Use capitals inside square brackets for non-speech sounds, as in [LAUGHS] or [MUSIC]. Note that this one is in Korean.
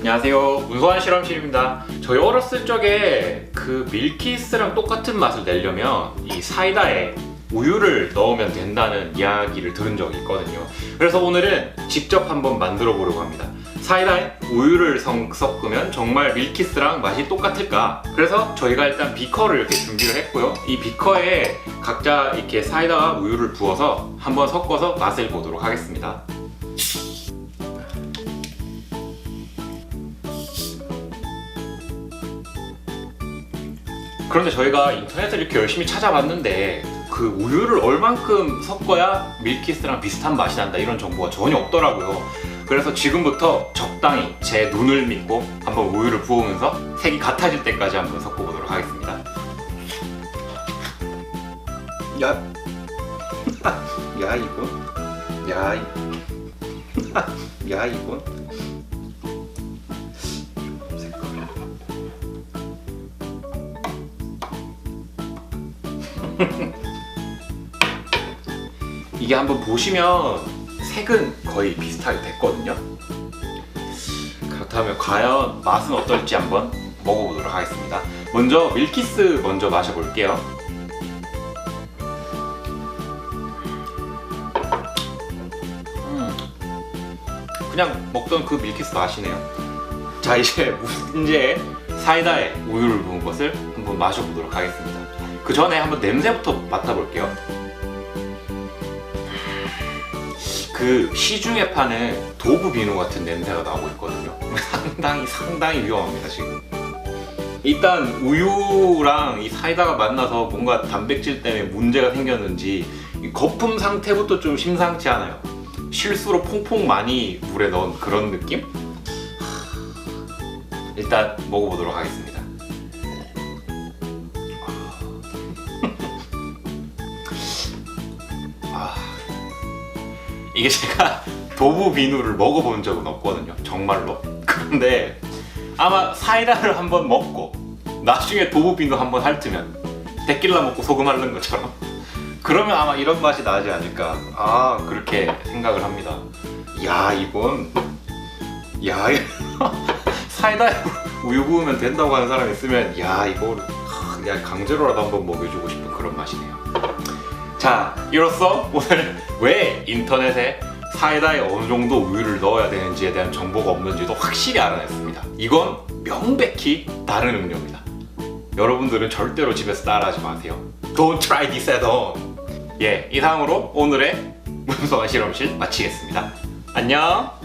안녕하세요. 문소환 실험실입니다. 저희 어렸을 적에 그 밀키스랑 똑같은 맛을 내려면 이 사이다에 우유를 넣으면 된다는 이야기를 들은 적이 있거든요. 그래서 오늘은 직접 한번 만들어 보려고 합니다. 사이다에 우유를 성- 섞으면 정말 밀키스랑 맛이 똑같을까? 그래서 저희가 일단 비커를 이렇게 준비를 했고요. 이 비커에 각자 이렇게 사이다와 우유를 부어서 한번 섞어서 맛을 보도록 하겠습니다. 그런데 저희가 인터넷을 이렇게 열심히 찾아봤는데 그 우유를 얼만큼 섞어야 밀키스랑 비슷한 맛이 난다 이런 정보가 전혀 없더라고요. 그래서 지금부터 적당히 제 눈을 믿고 한번 우유를 부으면서 색이 같아질 때까지 한번 섞어보도록 하겠습니다. 야, [LAUGHS] 야 이거, 야, 이- [LAUGHS] 야 이거. [LAUGHS] 이게 한번 보시면 색은 거의 비슷하게 됐거든요. 그렇다면 과연 맛은 어떨지 한번 먹어보도록 하겠습니다. 먼저 밀키스 먼저 마셔볼게요. 음, 그냥 먹던 그 밀키스 맛이네요. 자 이제 문제 사이다에 우유를 부은 것을 한번 마셔보도록 하겠습니다. 그 전에 한번 냄새부터 맡아볼게요. 그 시중에 파는 도부 비누 같은 냄새가 나오고 있거든요. 상당히 상당히 위험합니다 지금. 일단 우유랑 이 사이다가 만나서 뭔가 단백질 때문에 문제가 생겼는지 이 거품 상태부터 좀 심상치 않아요. 실수로 퐁퐁 많이 물에 넣은 그런 느낌? 일단 먹어보도록 하겠습니다. 아, 이게 제가 [LAUGHS] 도부 비누를 먹어본 적은 없거든요. 정말로. 그런데 아마 사이다를 한번 먹고 나중에 도부 비누 한번 핥으면 데킬라 먹고 소금 핥는 것처럼 [LAUGHS] 그러면 아마 이런 맛이 나지 않을까. 아 그렇게 생각을 합니다. 야 이건 야 [LAUGHS] 사이다에 우유 부으면 된다고 하는 사람이 있으면 야 이거 그냥 강제로라도 한번 먹여주고 싶은 그런 맛이네요. 자, 이로써 오늘 왜 인터넷에 사이다에 어느 정도 우유를 넣어야 되는지에 대한 정보가 없는지도 확실히 알아냈습니다. 이건 명백히 다른 음료입니다. 여러분들은 절대로 집에서 따라하지 마세요. Don't try this at home. 예, 이상으로 오늘의 [LAUGHS] 문서와 실험실 마치겠습니다. 안녕!